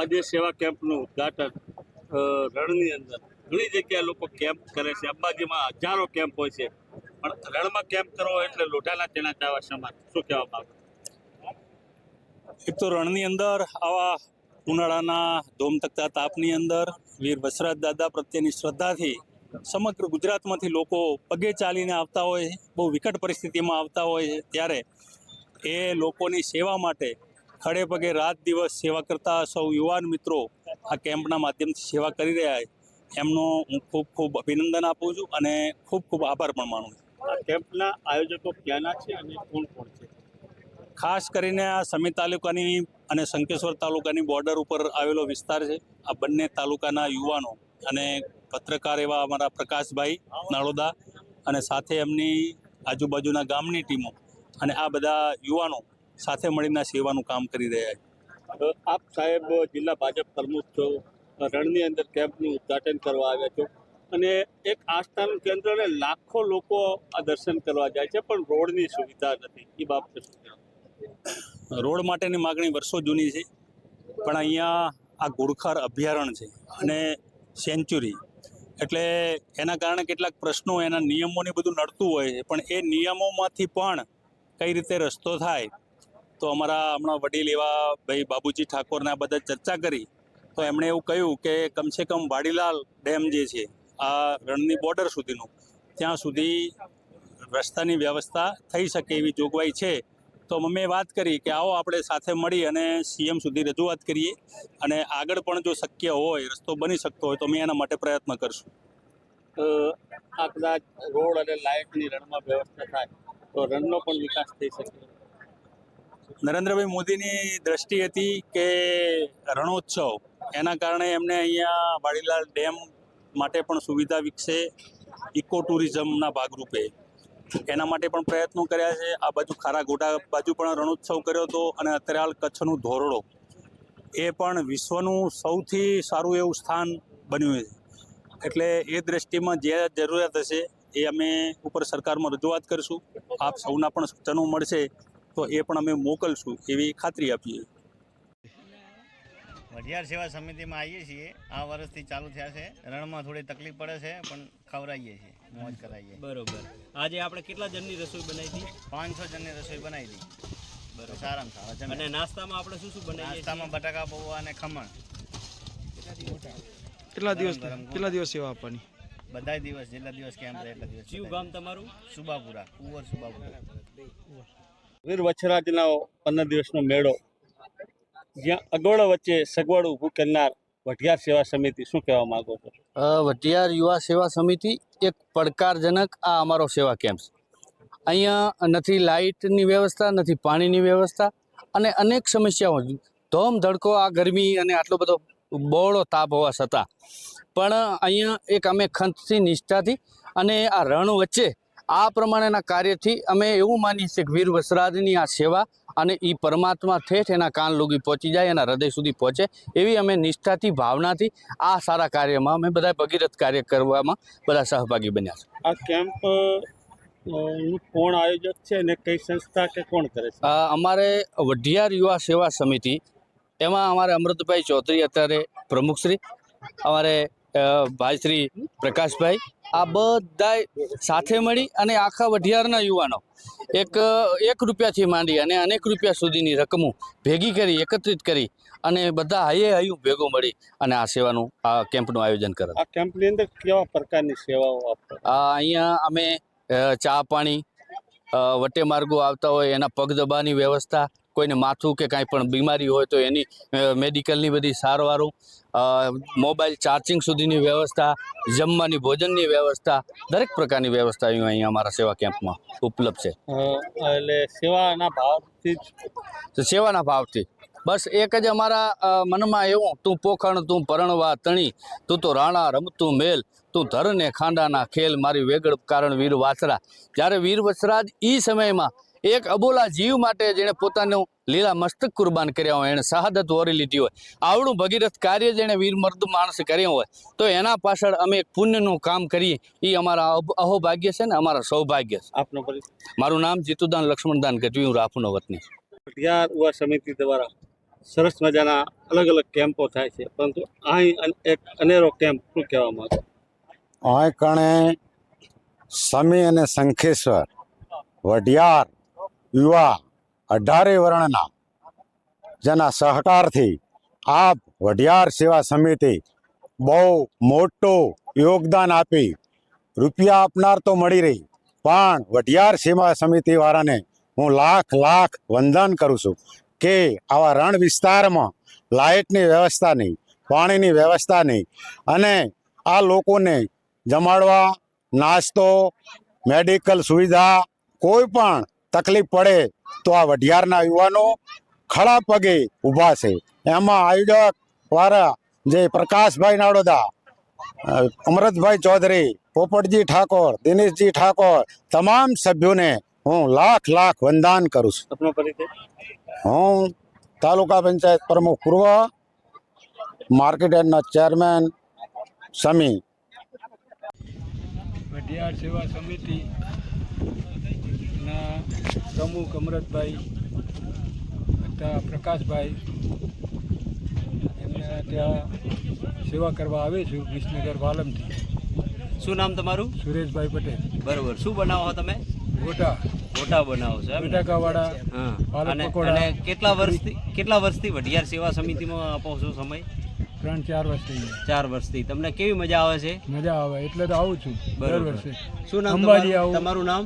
આજે સેવા કેમ્પનું ઉદ્ઘાટન રણની અંદર. ઘણી જગ્યાએ લોકો કેમ્પ કરે છે. અંબાજીમાં હજારો કેમ્પ હોય છે. પણ રણમાં કેમ્પ કરવો એટલે લોઢાના તેના ચાવા સમાન શું કહેવા માંગો? એક તો રણની અંદર આવા ઉનાળાના ધોમતકતા તાપની અંદર વીર વસરાજ દાદા પ્રત્યેની શ્રદ્ધાથી સમગ્ર ગુજરાતમાંથી લોકો પગે ચાલીને આવતા હોય, બહુ વિકટ પરિસ્થિતિમાં આવતા હોય ત્યારે એ લોકોની સેવા માટે ખડે પગે રાત દિવસ સેવા કરતા સૌ યુવાન મિત્રો આ કેમ્પના માધ્યમથી સેવા કરી રહ્યા છે. એમનો હું ખૂબ ખૂબ અભિનંદન આપું છું અને ખૂબ ખૂબ આભાર પણ માનું છું. આ કેમ્પના આયોજકો ક્યાંના છે અને કોણ કોણ છે? ખાસ કરીને આ સમી તાલુકાની અને શંકેશ્વર તાલુકાની બોર્ડર ઉપર આવેલો વિસ્તાર છે. આ બંને તાલુકાના યુવાનો અને પત્રકાર એવા અમારા પ્રકાશભાઈ નાળોદા અને સાથે એમની આજુબાજુના ગામની ટીમો અને આ બધા યુવાનો સાથે મળીને સેવાનું કામ કરી રહ્યા છે. આપ સાહેબ જિલ્લા ભાજપ પ્રમુખ છો રણની અંદર કેમ્પનું ઉદ્ઘાટન કરવા આવ્યા છો અને એક આસ્થાનું કેન્દ્ર અને લાખો લોકો આ દર્શન કરવા જાય છે પણ રોડની સુવિધા નથી. એ બાબતે શું રોડ માટેની માગણી વર્ષો જૂની છે પણ અહીંયા આ ઘુડખર અભયારણ્ય છે અને સેન્ચુરી. એટલે એના કારણે કેટલાક પ્રશ્નો એના નિયમોને બધું નડતું હોય છે પણ એ નિયમોમાંથી પણ કઈ રીતે રસ્તો થાય તો અમારા હમણાં વડીલ એવા ભાઈ બાબુજી ઠાકોરને બધા ચર્ચા કરી. તો એમણે એવું કહ્યું કે કમસે કમ વાડીલાલ ડેમ જે છે, આ રણની બોર્ડર સુધીનું, ત્યાં સુધી રસ્તાની વ્યવસ્થા થઈ શકે એવી જોગવાઈ છે. તો મમ્મીએ વાત કરી કે આવો આપણે સાથે મળી અને સીએમ સુધી રજૂઆત કરીએ અને આગળ પણ જો શક્ય હોય, રસ્તો બની શકતો હોય તો અમે એના માટે પ્રયત્ન કરશું. આ કદાચ રોડ અને લાઇટની રણમાં વ્યવસ્થા થાય, તો રણનો પણ વિકાસ થઈ શકે. નરેન્દ્રભાઈ મોદીની દ્રષ્ટિ હતી કે રણોત્સવ, એના કારણે એમને અહીંયા વાડીલાલ ડેમ માટે પણ સુવિધા વિકસે ઇકો ટુરિઝમના ભાગરૂપે. એના માટે પણ પ્રયત્નો કર્યા છે. આ બાજુ ખારા ગોડા બાજુ પણ રણોત્સવ કર્યો હતો અને અત્યારે હાલ કચ્છનું ધોરડો. એ પણ વિશ્વનું સૌથી સારું એવું સ્થાન બન્યું છે. એટલે એ દ્રષ્ટિમાં જે જરૂરિયાત હશે એ અમે ઉપર સરકારમાં રજૂઆત કરીશું. આપ સૌના પણ સૂચનો મળશે. તો એ પણ અમે મોકલશું એવી ખાતરી આપીએ. વઢિયાર સેવા સમિતિમાં આવીએ છીએ. આ વર્ષથી ચાલુ થયા છે. રણમાં થોડી તકલીફ પડે છે પણ ખવડાવીએ છીએ. મોજ કરાવીએ. બરોબર. આજે આપણે કેટલા જણની રસોઈ બનાવી હતી? પાંચસો જણની રસોઈ બનાવી હતી. બરોબર. સારામાં સારા અને નાસ્તામાં આપણે શું શું બનાવીએ નાસ્તામાં બટાકા પૌવા અને ખમણ. કેટલા દિવસ કેટલા દિવસ સેવા આપવાની? બધા દિવસ જેટલા દિવસ કેમ્પ રહે એટલા દિવસ કયું ગામ તમારું? સુબાપુરા કુંવર સુબાપુરા. વીર વછરાજનો પંદર દિવસનો મેળો. જ્યાં અગવડો વચ્ચે સગવડ ઊભું કરનાર વઢિયાર સેવા સમિતિ, શું કહેવા માંગો છો? વઢિયાર યુવા સેવા સમિતિ એક પડકારજનક આ અમારો સેવા કેમ્પ છે. અહીંયા નથી લાઇટની વ્યવસ્થા, નથી પાણીની વ્યવસ્થા અને અનેક સમસ્યાઓ ધોમ ધડકો આ ગરમી અને આટલો બધો બહોળો તાપ હોવા છતાં. પણ અહીંયા એક અમે ખંતથી, નિષ્ઠાથી અને આ રણ વચ્ચે આ પ્રમાણેના કાર્યથી અમે એવું માનીએ છીએ કે વીર વસરાજની આ સેવા અને એ પરમાત્મા ઠેઠ એના કાન લોગી પહોંચી જાય એના હૃદય સુધી પહોંચે એવી અમે નિષ્ઠાથી ભાવનાથી આ સારા કાર્યમાં અમે બધા ભગીરથ કાર્ય કરવામાં બધા સહભાગી બન્યા છે. આ કેમ્પ કોણ આયોજક છે અને કઈ સંસ્થા કે કોણ કરે છે? અમારે વઢિયાર યુવા સેવા સમિતિ એમાં અમારે અમૃતભાઈ ચૌધરી અત્યારે પ્રમુખશ્રી અમારે ભાઈ શ્રી પ્રકાશભાઈ આ બધાય સાથે મળી અને આખા વઢિયારના યુવાનો એક એક રૂપિયાથી માંડી અને અનેક રૂપિયા સુધીની રકમો ભેગી કરી એકત્રિત કરી અને બધા હયે હયું ભેગો મળી અને આ સેવાનું આ કેમ્પનું આયોજન કરે. આ કેમ્પની અંદર કેવા પ્રકારની સેવાઓ અહીંયા અમે ચા પાણી વટે માર્ગો આવતા હોય એના પગ દબાની વ્યવસ્થા કોઈને માથું કે કાંઈ પણ બીમારી હોય તો એની મેડિકલની બધી સારવારો મોબાઈલ ચાર્જિંગ સુધીની વ્યવસ્થા જમવાની ભોજનની વ્યવસ્થા દરેક પ્રકારની વ્યવસ્થા અહીં અહીંયા અમારા સેવા કેમ્પમાં ઉપલબ્ધ છે. એટલે સેવાના ભાવથી સેવાના ભાવથી. બસ એક જ અમારા મનમાં એવું તું પોખણ તું પરણવા તણી તું તો રાણા રમતું મેલ તું ધરને ખાંડાના ખેલ મારી વેગળ કારણ વીર વાસરા. જ્યારે વીર વસરાજ એ સમયમાં એક અબોલા જીવ માટે જેણે પોતાનું લીલા મસ્તક કુરબાન કર્યા હોય એણે શહાદત વોરી લીધી હોય આવડું ભગીરથ કાર્ય જેણે વીર મર્દ માણસે કર્યું હોય તો એના પાછળ અમે એક પુણ્યનું કામ કરીએ. એ અમારા અહોભાગ્ય છે ને અમારા સૌભાગ્ય છે. આપનો મારું નામ જીતુદાન લક્ષ્મણદાન ગઢવી હું રાફુનો વતની. યુવા સમિતિ દ્વારા સરસ મજાના અલગ અલગ કેમ્પો થાય છે પરંતુ અહીં અન- એક અનેરો કેમ્પ શું કહેવામાં આવે? અહીં કણે સમી અને શંખેશ્વર વઢિયાર યુવા અઢારે વર્ણના, જેના સહકારથી આપ વઢિયાર સેવા સમિતિ બહુ મોટું યોગદાન આપી, રૂપિયા આપનાર તો મળી રહી, પણ વઢિયાર સેવા સમિતિ વાળાને હું લાખ લાખ વંદન કરું છું કે આવા રણ વિસ્તારમાં લાઇટની વ્યવસ્થા નહીં, પાણીની વ્યવસ્થા નહીં અને આ લોકોને જમાડવા, નાસ્તો, મેડિકલ સુવિધા, કોઈ પણ તકલીફ પડે તો આ વઢિયારના યુવાનો ખડા પગે ઊભા છે. એમાં આયોજક વાળા જે પ્રકાશભાઈ નાડોદા અમરતભાઈ ચૌધરી પોપટજી ઠાકોર દિનેશજી ઠાકોર તમામ સભ્યોને હું લાખ લાખ વંદન કરું છું. હું તાલુકા પંચાયત પ્રમુખ પૂર્વ માર્કેટ યાર્ડના ચેરમેન સમી. વઢિયાર સેવા સમિતિ ના પ્રમુખ અમરતભાઈ હતા પ્રકાશભાઈ એમને ત્યાં સેવા કરવા આવે છું વિસનગર વાલમથી. શું નામ તમારું? સુરેશભાઈ પટેલ. બરોબર. શું બનાવો તમે? ગોટા. ગોટા બનાવો છો બટાકાવાળા હા. અને કેટલા વર્ષથી કેટલા વર્ષથી વઢિયાર સેવા સમિતિમાં આપો છો સમય? ત્રણ ચાર વર્ષથી. ચાર વર્ષથી. તમને કેવી મજા આવે છે? મજા આવે એટલે તો આવું છું દર બરોબર. વર્ષે. શું નામ અંબાજી આવું. તમારું નામ?